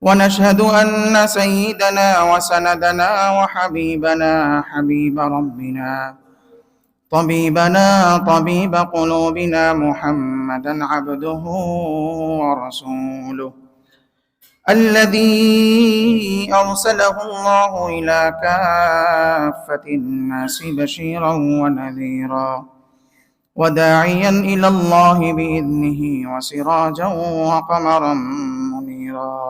ونشهد أن سيدنا وسندنا وحبيبنا حبيب ربنا طبيبنا طبيب قلوبنا محمدا عبده ورسوله. الذي أرسله الله إلى كافة الناس بشيرا ونذيرا وداعيا إلى الله بإذنه وسراجا وقمرا منيرا.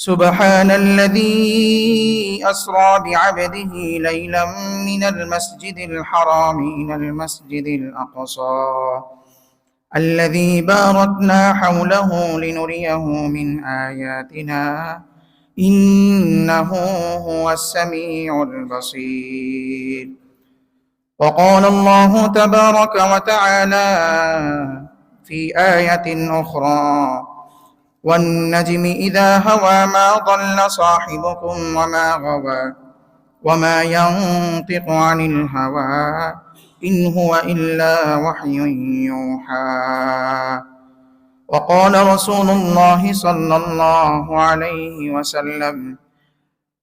سبحان الذي أسرى بعبده ليلا من المسجد الحرام إلى المسجد الأقصى. الذي باركنا حوله لنريه من آياتنا. إنه هو السميع البصير. وقال الله تبارك وتعالى في آية أخرى والنجم إذا هوى ما ضل صاحبكم وما غوى وما ينطق عن الهوى إن هو إلا وحي يوحى وقال رسول الله صلى الله عليه وسلم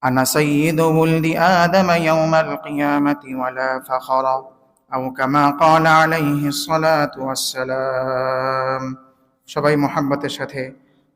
أنا سيد ولد آدم يوم القيامة ولا فخر أو كما قال عليه الصلاة والسلام সবাই মোহাব্বতের সাথে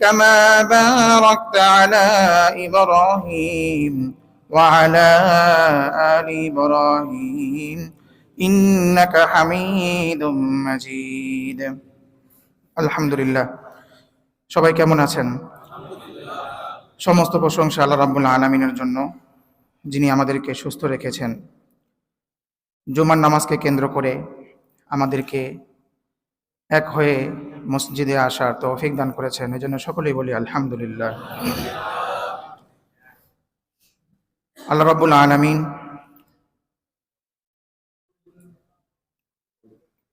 كما باركت على إبراهيم وعلى آل إبراهيم إنك حميد مجيد الحمد لله সবাই কেমন আছেন সমস্ত প্রশংসা আল্লাহ রাব্বুল আলমিনের জন্য যিনি আমাদেরকে সুস্থ রেখেছেন জুমার নামাজকে কেন্দ্র করে আমাদেরকে এক হয়ে মসজিদে আসার তৌফিক দান করেছেন এই জন্য সকলেই বলি আলহামদুলিল্লাহ। আল্লাহ রাব্বুল আলামিন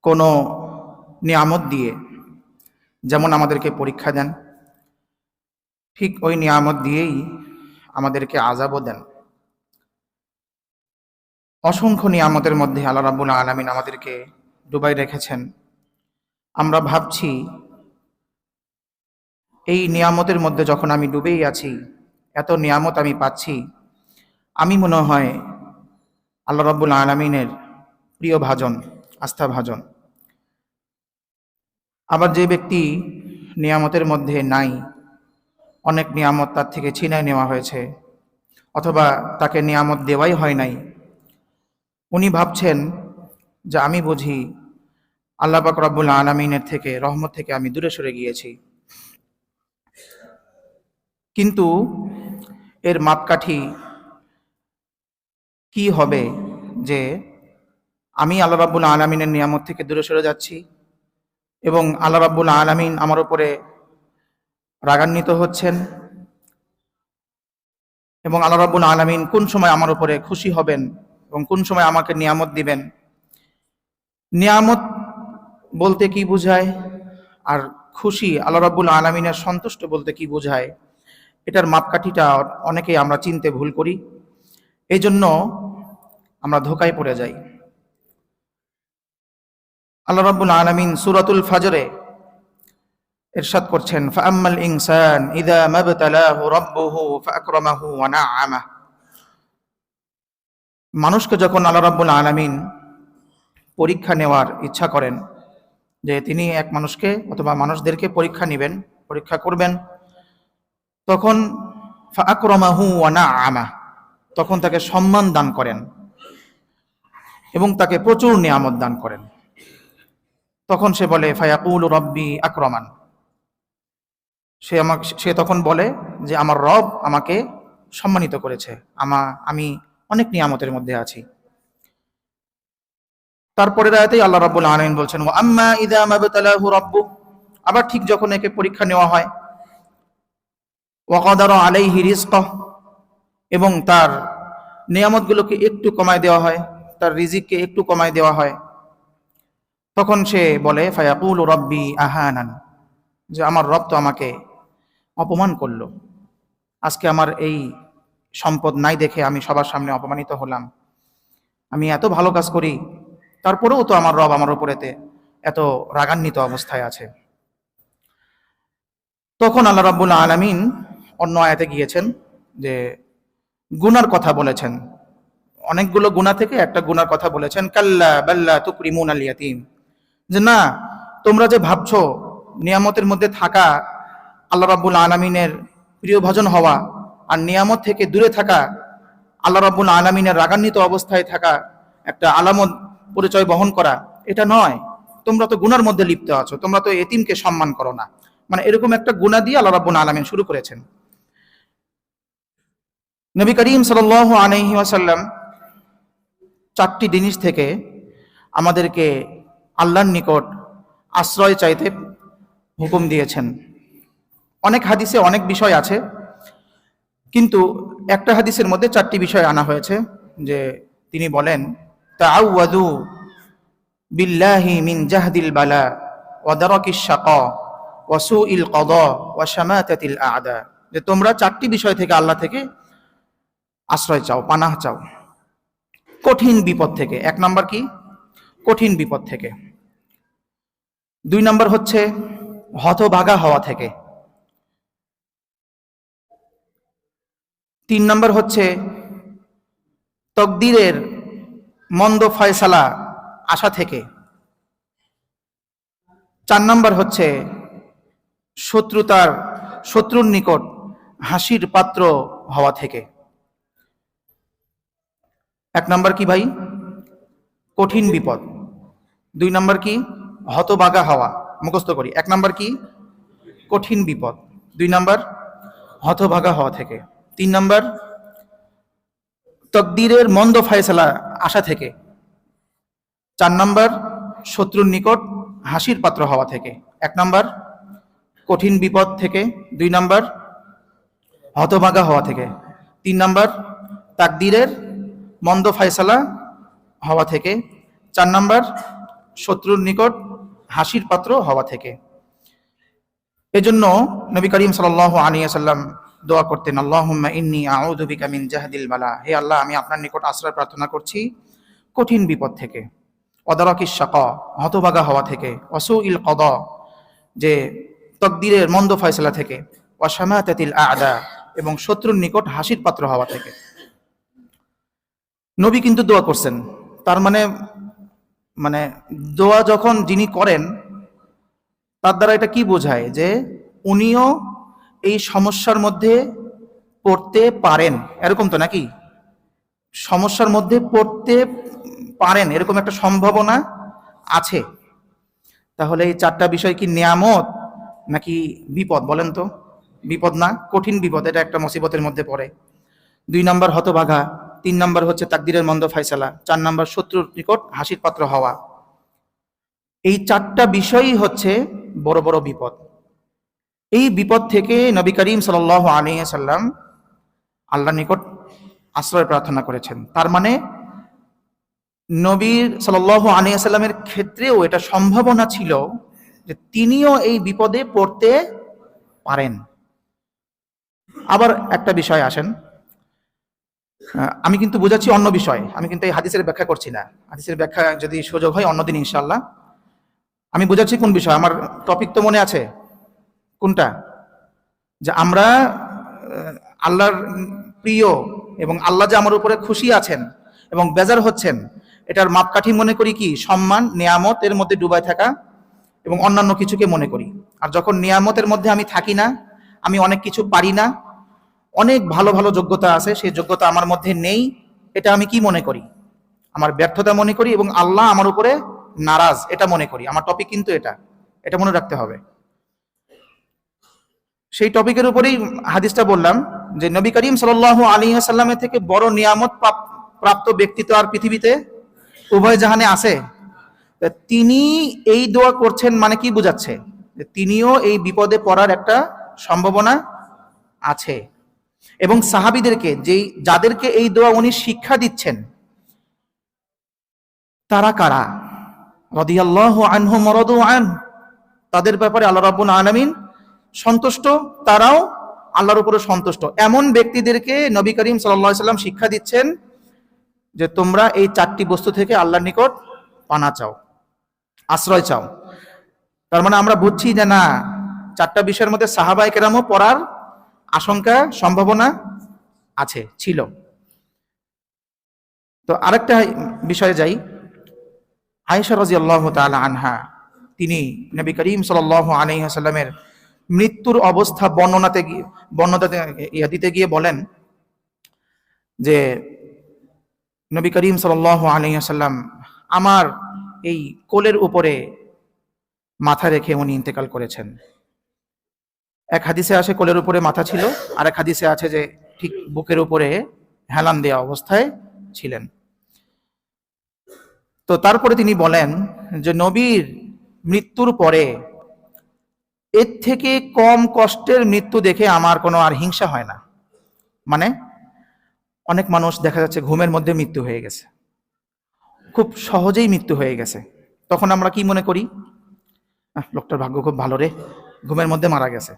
কোনো নিয়ামত দিয়ে যেমন আমাদেরকে পরীক্ষা দেন, ঠিক ওই নিয়ামত দিয়েই আমাদেরকে আজাবও দেন। অসংখ্য নিয়ামতের মধ্যে আল্লাহ রাব্বুল আলামিন আমাদেরকে ডুবাই রেখেছেন। আমরা ভাবছি, এই নিয়ামতের মধ্যে যখন আমি ডুবেই আছি, এত নিয়ামত আমি পাচ্ছি, আমি মনে হয় আল্লাহ রব্বুল আলমিনের প্রিয় ভাজন, আস্থা ভাজন। আবার যে ব্যক্তি নিয়ামতের মধ্যে নাই, অনেক নিয়ামত তার থেকে ছিনায় নেওয়া হয়েছে, অথবা তাকে নিয়ামত দেওয়াই হয় নাই, উনি ভাবছেন যে আমি বুঝি আল্লাহ পাক রব্বুল আলমিনের থেকে, রহমত থেকে আমি দূরে সরে গিয়েছি। কিন্তু এর মাপকাঠি কি হবে যে আমি আল্লাহ রাব্বুল আলমিনের নিয়ামত থেকে দূরে সরে যাচ্ছি এবং আল্লাহ রাব্বুল আলমিন আমার উপরে রাগান্বিত হচ্ছেন এবং আল্লাহ রাব্বুল আলমিন কোন সময় আমার উপরে খুশি হবেন এবং কোন সময় আমাকে নিয়ামত দিবেন। নিয়ামত বলতে কি বোঝায়? আর খুশি আল্লাহ রাব্বুল আলমিনের সন্তুষ্ট বলতে কি বোঝায়? এটার মাপকাঠিটা অনেকেই আমরা চিনতে ভুল করি। এই জন্য আমরা ধোকায় পড়ে যাই। আল্লাহ রাব্বুল আলামিন সূরাতুল ফাজরে ইরশাদ করছেন, ফাআম্মাল ইনসান ইযা মাবতালাহু রাব্বুহু ফাআকরামাহু ওয়া না'আমাহ। মানুষকে যখন আল্লাহ রাব্বুল আলামিন পরীক্ষা নেওয়ার ইচ্ছা করেন যে তিনি এক মানুষকে অথবা মানুষদেরকে পরীক্ষা নেবেন, পরীক্ষা করবেন। তখন ফাআকরামাহু ওয়া না'আমাহ তখন তাকে সম্মান দান করেন এবং তাকে প্রচুর নিয়ামত দান করেন। তখন সে বলে, ফায়াকুল রব্বি আক্রমান। সে আমাকে, সে তখন বলে যে, আমার রব আমাকে সম্মানিত করেছে। আমা, আমি অনেক নিয়ামতের মধ্যে আছি। তারপরে রায়তেই আল্লাহ রাব্বুল আলামিন বলছেন, ওয়া আম্মা ইদা মাবতালাহু রাব্বু। আবার ঠিক যখন একে পরীক্ষা নেওয়া হয়, ওয়া কাদারা আলাইহি রিজকাহ। এবং তার নিয়ামতগুলোকে একটু কমায় দেওয়া হয়, তার রিজিককে একটু কমায় দেওয়া হয়, তখন সে বলে, ফায়াকুল রব্বি আহানান। যে আমার রব তো আমাকে অপমান করল। আজকে আমার এই সম্পদ নাই দেখে আমি সবার সামনে অপমানিত হলাম। আমি এত ভালো কাজ করি তারপরেও তো আমার রব আমার উপরেতে এত রাগান্বিত অবস্থায় আছে। তখন আল্লাহ রাব্বুল আলামিন অন্য আয়াতে গিয়েছেন যে, গুনার কথা বলেছেন। অনেকগুলো গুণা থেকে একটা গুনার কথা বলেছেন, কাল্লা বাল্লা তুকরিমুন আল যে না, তোমরা যে ভাবছ নিয়ামতের মধ্যে থাকা আল্লাহ রাব্বুল আলামিনের প্রিয় ভজন হওয়া আর নিয়ামত থেকে দূরে থাকা আল্লাহ রাব্বুল আলামিনের রাগান্বিত অবস্থায় থাকা একটা আলামত পরিচয় বহন করা, এটা নয়। তোমরা তো গুনার মধ্যে লিপ্ত আছো, তোমরা তো এতিমকে সম্মান করো না। মানে এরকম একটা গুণা দিয়ে আল্লাহ রাব্বুল আলামিন শুরু করেছেন। নবী করিম সাল্লাল্লাহু আলাইহি ওয়াসাল্লাম চারটি জিনিস থেকে আমাদেরকে আল্লাহর নিকট আশ্রয় চাইতে হুকুম দিয়েছেন। অনেক হাদিসে অনেক বিষয় আছে, কিন্তু একটা হাদিসের মধ্যে চারটি বিষয় আনা হয়েছে, যে তিনি বলেন তাআওয়াদু বিল্লাহি মিন জাহদিল বালা ওয়া দারাকিশ শাকা ওয়া সুইল কদা ওয়া শামাতাতিল আ'দা। যে তোমরা চারটি বিষয় থেকে আল্লাহ থেকে আশ্রয় চাও, পানাহ চাও। কঠিন বিপদ থেকে। এক নাম্বার কি? কঠিন বিপদ থেকে। দুই নাম্বার হচ্ছে হতভাগা হওয়া থেকে। তিন নাম্বার হচ্ছে তকদিরের মন্দ ফয়সালা আশা থেকে। চার নম্বর হচ্ছে শত্রুতার, শত্রুর নিকট হাসির পাত্র হওয়া থেকে। এক নম্বর কি ভাই? কঠিন বিপদ। দুই নম্বর কি? হতবাগা হওয়া। মুখস্থ করি। এক নম্বর কি? কঠিন বিপদ। দুই নম্বর হতভাগা হওয়া থেকে। তিন নম্বর, তকদিরের মন্দ ফায়সালা আশা থেকে। চার নাম্বার, শত্রুর নিকট হাসির পাত্র হওয়া থেকে। এক নাম্বার, কঠিন বিপদ থেকে। দুই নাম্বার, হতভাগা হওয়া থেকে। তিন নাম্বার, তাকদিরের মন্দ ফায়সালা হওয়া থেকে। চার নাম্বার, শত্রুর নিকট হাসির পাত্র হওয়া থেকে। এজন্য নবী করিম সাল আলী সাল্লাম দোয়া করতেন, আল্লাহুম্মা ইন্নি আউযু বিকা মিন জাহদিল বালা। হে আল্লাহ, আমি আপনার নিকট আশ্রয় প্রার্থনা করছি কঠিন বিপদ থেকে। অদারকিস শাকা হতভাগা হওয়া থেকে। অসু ইল কদ, যে তকদিরের মন্দ ফয়সলা থেকে। অসামাতিল আদা, এবং শত্রুর নিকট হাসির পাত্র হওয়া থেকে। নবী কিন্তু দোয়া করছেন। তার মানে মানে দোয়া যখন যিনি করেন, তার দ্বারা এটা কি বোঝায়? যে উনিও এই সমস্যার মধ্যে পড়তে পারেন, এরকম তো নাকি? সমস্যার মধ্যে পড়তে পারেন, এরকম একটা সম্ভাবনা আছে। তাহলে এই চারটা বিষয় কি নিয়ামত নাকি বিপদ, বলেন তো? বিপদ না, কঠিন বিপদ, এটা একটা মুসিবতের মধ্যে পড়ে। দুই নম্বর হতভাগা, তিন নম্বর হচ্ছে তাকদিরের মন্দ ফাইসালা চার নম্বর শত্রুর নিকট হাসির পাত্র হওয়া। এই চারটা বিষয়ই হচ্ছে বড় বড় বিপদ। এই বিপদ থেকে নবী করিম সাল আলী সাল্লাম আল্লাহ নিকট আশ্রয় প্রার্থনা করেছেন। তার মানে নবীর সাল আলী সাল্লামের ক্ষেত্রেও এটা সম্ভাবনা ছিল যে তিনিও এই বিপদে পড়তে পারেন। আবার একটা বিষয় আসেন। আমি কিন্তু বুঝাচ্ছি অন্য বিষয়। আমি কিন্তু এই হাদিসের ব্যাখ্যা করছি না। হাদিসের ব্যাখ্যা যদি সুযোগ হয় অন্যদিন ইনশাল্লাহ আমি বোঝাচ্ছি কোন বিষয়? আমার টপিক তো মনে আছে। কোনটা? যে আমরা আল্লাহর প্রিয় এবং আল্লাহ যে আমার উপরে খুশি আছেন এবং বেজার হচ্ছেন, এটার মাপকাঠি মনে করি কি? সম্মান, নিয়ামত এর মধ্যে ডুবাই থাকা এবং অন্যান্য কিছুকে মনে করি। আর যখন নিয়ামতের মধ্যে আমি থাকি না, আমি অনেক কিছু পারি না, অনেক ভালো ভালো যোগ্যতা আছে, সেই যোগ্যতা আমার মধ্যে নেই, এটা আমি কি মনে করি? আমার ব্যর্থতা মনে করি এবং আল্লাহ আমার উপরে নারাজ, এটা মনে করি। আমার টপিক কিন্তু এটা। এটা মনে রাখতে হবে। সেই টপিকের উপরেই হাদিসটা বললাম যে নবী করিম সাল আলী সাল্লামের থেকে বড় নিয়ামত প্রাপ- প্রাপ্ত ব্যক্তি তো আর পৃথিবীতে উভয় জাহানে আছে। তিনি এই দোয়া করছেন মানে কি বোঝাচ্ছে? তিনিও এই বিপদে পড়ার একটা সম্ভাবনা আছে। এবং সাহাবিদেরকে যেই, যাদেরকে এই দোয়া উনি শিক্ষা দিচ্ছেন, তারা কারা? রদিয়াল্লাহু আনহু মরদু আন। তাদের ব্যাপারে আল্লাহ রাব্বুল আলামিন সন্তুষ্ট? তারাও আল্লাহর উপরে সন্তুষ্ট। এমন ব্যক্তিদেরকে নবী করিম সাল্লাম শিক্ষা দিচ্ছেন যে তোমরা এই চারটি বস্তু থেকে আল্লাহর নিকট পানা চাও, আশ্রয় চাও। তার মানে আমরা বুঝছি যে না, চারটা বিষয়ের মধ্যে সাহাবাই কেরামও পড়ার আশঙ্কা, সম্ভাবনা আছে, ছিল। তো আরেকটা বিষয়ে যাই। আয়েশা রাজি আল্লাহ আনহা, তিনি নবী করিম সাল আলহি সাল্লামের মৃত্যুর অবস্থা বর্ণনাতে গিয়ে, বর্ণনাতে ইয়া দিতে গিয়ে বলেন যে নবী করিম সাল আলহি সাল্লাম আমার এই কোলের উপরে মাথা রেখে উনি ইন্তেকাল করেছেন। এক হাদিসে আছে কোলের উপরে মাথা ছিল আর এক হাদিসে আছে যে ঠিক বুকের উপরে হেলান দেওয়া অবস্থায় ছিলেন। তো তারপরে তিনি বলেন যে নবীর মৃত্যুর পরে এর থেকে কম কষ্টের মৃত্যু দেখে আমার কোনো আর হিংসা হয় না। মানে অনেক মানুষ দেখা যাচ্ছে ঘুমের মধ্যে মৃত্যু হয়ে গেছে। খুব সহজেই মৃত্যু হয়ে গেছে। তখন আমরা কি মনে করি? লোকটার ভাগ্য খুব ভালো রে, ঘুমের মধ্যে মারা গেছে।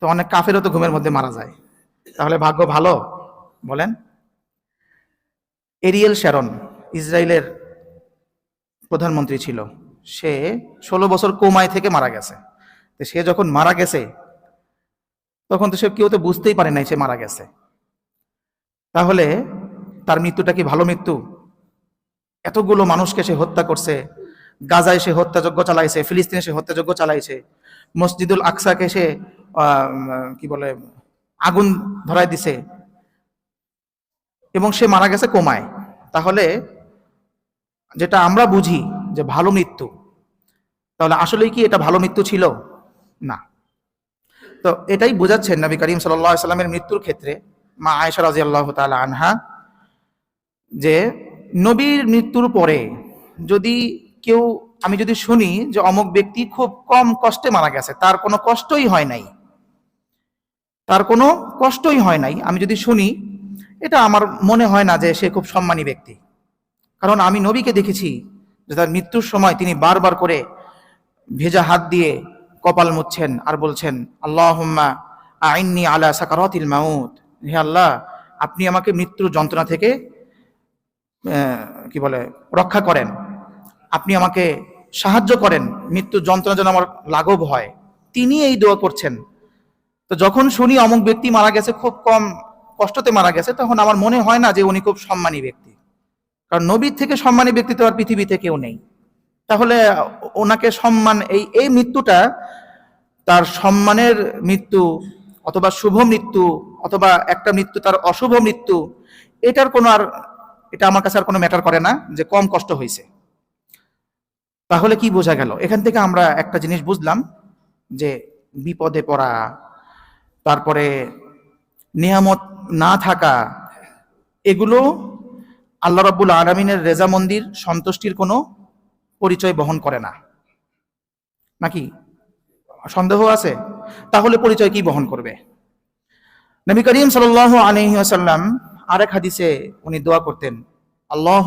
তো অনেক কাফেরও তো ঘুমের মধ্যে মারা যায়। তাহলে ভাগ্য ভালো? বলেন। এরিয়েল শ্যারন ইসরায়েলের প্রধানমন্ত্রী ছিল। সে ষোলো বছর কোমায় থেকে মারা গেছে। সে যখন মারা গেছে, তখন তো সে কেউ তো বুঝতেই পারে নাই সে মারা গেছে। তাহলে তার মৃত্যুটা কি ভালো মৃত্যু? এতগুলো মানুষকে সে হত্যা করছে, গাজায় সে হত্যাযজ্ঞ চালাইছে, ফিলিস্তিনে সে হত্যাযজ্ঞ চালাইছে, মসজিদুল আকসাকে সে কি বলে, আগুন ধরায় দিছে, এবং সে মারা গেছে কোমায়। তাহলে যেটা আমরা বুঝি যে ভালো মৃত্যু, তাহলে আসলেই কি এটা ভালো মৃত্যু ছিল? না। তো এটাই বোঝাচ্ছেন নবী করিম সাল্লামের মৃত্যুর ক্ষেত্রে মা আয়েশা রাজি আল্লাহ আনহা যে নবীর মৃত্যুর পরে যদি কেউ, আমি যদি শুনি যে অমুক ব্যক্তি খুব কম কষ্টে মারা গেছে, তার কোনো কষ্টই হয় নাই। তার কোনো কষ্টই হয় নাই। আমি যদি শুনি, এটা আমার মনে হয় না যে সে খুব সম্মানী ব্যক্তি। কারণ আমি নবীকে দেখেছি যে তার মৃত্যুর সময় তিনি বারবার করে ভেজা হাত দিয়ে কপাল মুছছেন আর বলছেন আল্লাহ আইননি আলা সাকারতিল মাউত। হে আল্লাহ, আপনি আমাকে মৃত্যুর যন্ত্রণা থেকে কি বলে, রক্ষা করেন। আপনি আমাকে সাহায্য করেন, মৃত্যুর যন্ত্রণা যেন আমার লাঘব হয়। তিনি এই দোয়া করছেন। তো যখন শুনি অমুক ব্যক্তি মারা গেছে, খুব কম কষ্টতে মারা গেছে, তখন আমার মনে হয় না যে উনি খুব সম্মানী ব্যক্তি। কারণ নবীর থেকে সম্মানী ব্যক্তি তো আর পৃথিবীতে কেউ নেই। তাহলে ওনাকে সম্মান, এই এই মৃত্যুটা তার সম্মানের মৃত্যু অথবা শুভ মৃত্যু অথবা একটা মৃত্যু তার অশুভ মৃত্যু, এটার কোনো আর, এটা আমার কাছে আর কোনো ম্যাটার করে না যে কম কষ্ট হয়েছে। তাহলে কি বোঝা গেল? এখান থেকে আমরা একটা জিনিস বুঝলাম যে বিপদে পড়া, তারপরে নিয়ামত না থাকা, এগুলো আল্লাহ রাব্বুল আলমিনের রেজা মন্দির সন্তুষ্টির কোনো পরিচয় বহন করে না। নাকি? সন্দেহ আছে? তাহলে পরিচয় কি বহন করবে? নবী করিম সাল আলহি আসাল্লাম আরেক হাদিসে উনি দোয়া করতেন আল্লাহ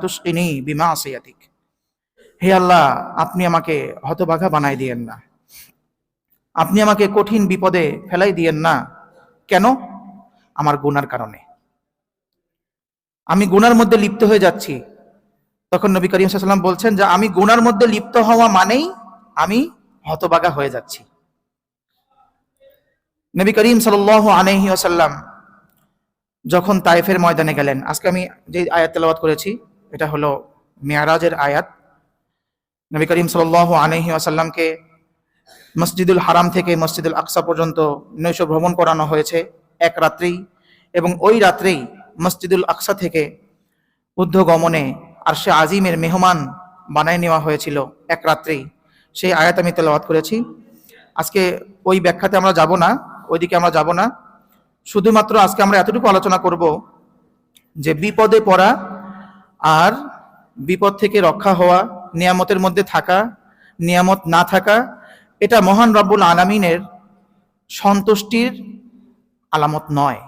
তুসকিনি বিমা আসিয়াতিক হে আল্লাহ, আপনি আমাকে হতবাঘা বানাই দিয়েন না। আপনি আমাকে কঠিন বিপদে ফেলাই দিয়েন না। কেন? আমার গুনার কারণে। আমি গুনার মধ্যে লিপ্ত হয়ে যাচ্ছি। তখন নবী করিম সাল্লাম বলছেন যে, আমি গুনার মধ্যে লিপ্ত হওয়া মানেই আমি হতবাগা হয়ে যাচ্ছি। নবী করিম সাল আলহি আসাল্লাম যখন তাইফের ময়দানে গেলেন, আজকে আমি যে আয়াত তেলাওয়াত করেছি, এটা হলো মেয়ারাজের আয়াত। নবী করিম সাল আলহি আসাল্লামকে মসজিদুল হারাম থেকে মসজিদুল আকসা পর্যন্ত নৈশ ভ্রমণ করানো হয়েছে এক রাত্রেই এবং ওই রাত্রেই মসজিদুল আকসা থেকে গমনে আর সে আজিমের মেহমান বানায় নেওয়া হয়েছিল এক রাত্রেই সেই আয়াত আমি তেলাওয়াত করেছি। আজকে ওই ব্যাখ্যাতে আমরা যাব না, ওইদিকে আমরা যাব না। শুধুমাত্র আজকে আমরা এতটুকু আলোচনা করব যে বিপদে পড়া আর বিপদ থেকে রক্ষা হওয়া, নিয়ামতের মধ্যে থাকা, নিয়ামত না থাকা, এটা মহান রব্বুল আলামিনের সন্তুষ্টির আলামত নয়।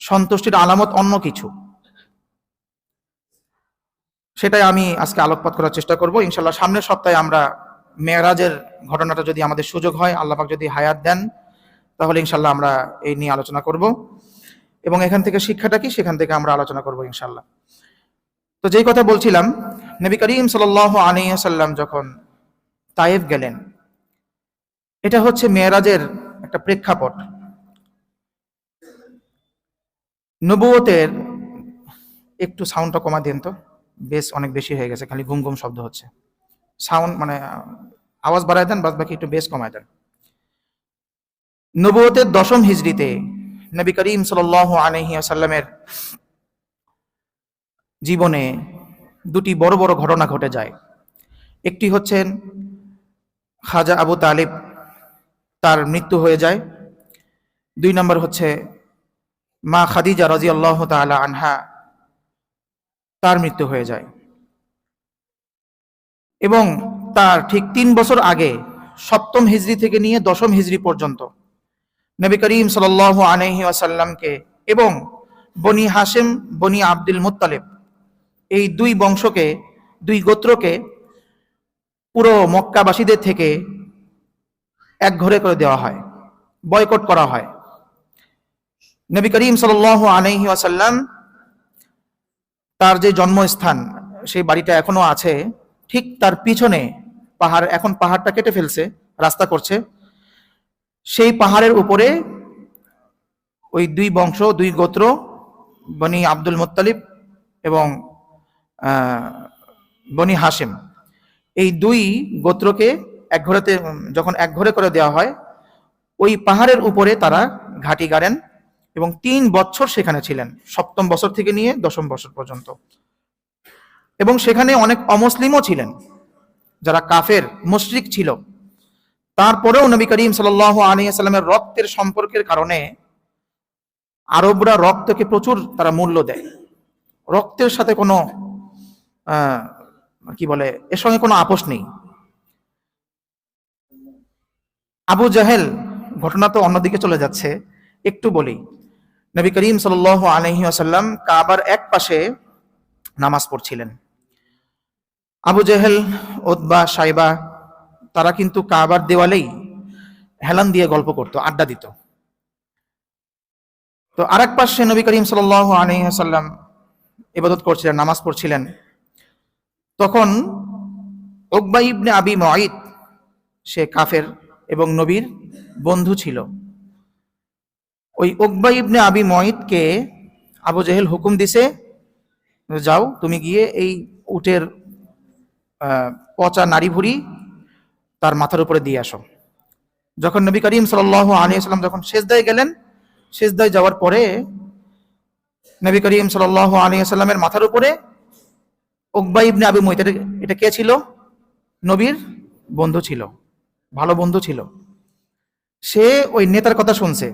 সন্তুষ্টির আলামত অন্য কিছু। সেটাই আমি আজকে আলোকপাত করার চেষ্টা করব। ইনশাল্লাহ সামনের সপ্তাহে আমরা মেয়েরাজের ঘটনাটা যদি আমাদের সুযোগ হয় আল্লাপাক যদি হায়াত দেন, তাহলে ইনশাল্লাহ আমরা এই নিয়ে আলোচনা করব। এবং এখান থেকে শিক্ষাটা কি, সেখান থেকে আমরা আলোচনা করব ইনশাল্লাহ। তো যেই কথা বলছিলাম, নবী করিম সাল আলিয়াল্লাম যখন তায়েব গেলেন, এটা হচ্ছে মেয়েরাজের একটা প্রেক্ষাপট। নবুয়তের একটু সাউন্ডটা কমা দেন তো। বেশ অনেক বেশি হয়ে গেছে, খালি ঘুম ঘুম শব্দ হচ্ছে। সাউন্ড মানে আওয়াজ বাড়ায় দেন, বাদ বাকি একটু বেশ কমায় দেন। নবুয়তের দশম হিজড়িতে নবী করিম সাল আলহি আসাল্লামের জীবনে দুটি বড় বড় ঘটনা ঘটে যায়। একটি হচ্ছেন খাজা আবু তালিব, তার মৃত্যু হয়ে যায়। দুই নম্বর হচ্ছে মা খাদিজা রাজি আল্লাহ তালা আনহা তার মৃত্যু হয়ে যায়। এবং তার ঠিক তিন বছর আগে সপ্তম হিজড়ি থেকে নিয়ে দশম হিজড়ি পর্যন্ত নবী করিম সাল আলহি আসাল্লামকে এবং বনি হাসেম বনি আব্দুল মুতালেব এই দুই বংশকে, দুই গোত্রকে পুরো মক্কাবাসীদের থেকে এক ঘরে করে দেওয়া হয়, বয়কট করা হয়। নবী করিম সাল আলহি আসাল্লাম তার যে জন্মস্থান, সেই বাড়িটা এখনও আছে, ঠিক তার পিছনে পাহাড়, এখন পাহাড়টা কেটে ফেলছে, রাস্তা করছে। সেই পাহাড়ের উপরে ওই দুই বংশ, দুই গোত্র, বনি আব্দুল মুতালিব এবং বনি হাসিম এই দুই গোত্রকে এক ঘরেতে, যখন এক ঘরে করে দেওয়া হয়, ওই পাহাড়ের উপরে তারা ঘাটি গাড়েন। এবং তিন বছর সেখানে ছিলেন, সপ্তম বছর থেকে নিয়ে দশম বছর পর্যন্ত। এবং সেখানে অনেক অমুসলিমও ছিলেন, যারা কাফের, মুশরিক ছিল। তারপরেও নবী করিম সাল আলিয়াল্লামের রক্তের সম্পর্কের কারণে আরবরা রক্তকে প্রচুর তারা মূল্য দেয়। রক্তের সাথে কোনো কি বলে, এর সঙ্গে কোনো আপোষ নেই। আবু জাহেল, ঘটনা তো অন্যদিকে চলে যাচ্ছে, একটু বলি। নবী করিম সাল আলহি আসাল্লাম কাবার এক পাশে নামাজ পড়ছিলেন। আবু জেহেল ওদবা সাইবা, তারা কিন্তু কাবার দেওয়ালেই হেলান দিয়ে গল্প করতো, আড্ডা দিত। তো আর এক পাশে নবী করিম সাল আলহি আসাল্লাম ইবাদত করছিলেন, নামাজ পড়ছিলেন। তখন ওকবা ইবনে আবি মঈদ, সে কাফের এবং নবীর বন্ধু ছিল। ওই ওকবা ইবনে আবি মঈদকে আবু জেহেল হুকুম দিছে, যাও, তুমি গিয়ে এই উটের পচা নারী ভুড়ি তার মাথার উপরে দিয়ে আসো। যখন নবী করিম সাল আলী যখন শেষদায় গেলেন শেষদায় যাওয়ার পরে নবী করিম সাল আলী মাথার উপরে ওকবা ইবনে আবি মঈদ এটা কে ছিল? নবীর বন্ধু ছিল, ভালো বন্ধু ছিল। সে ওই নেতার কথা শুনছে।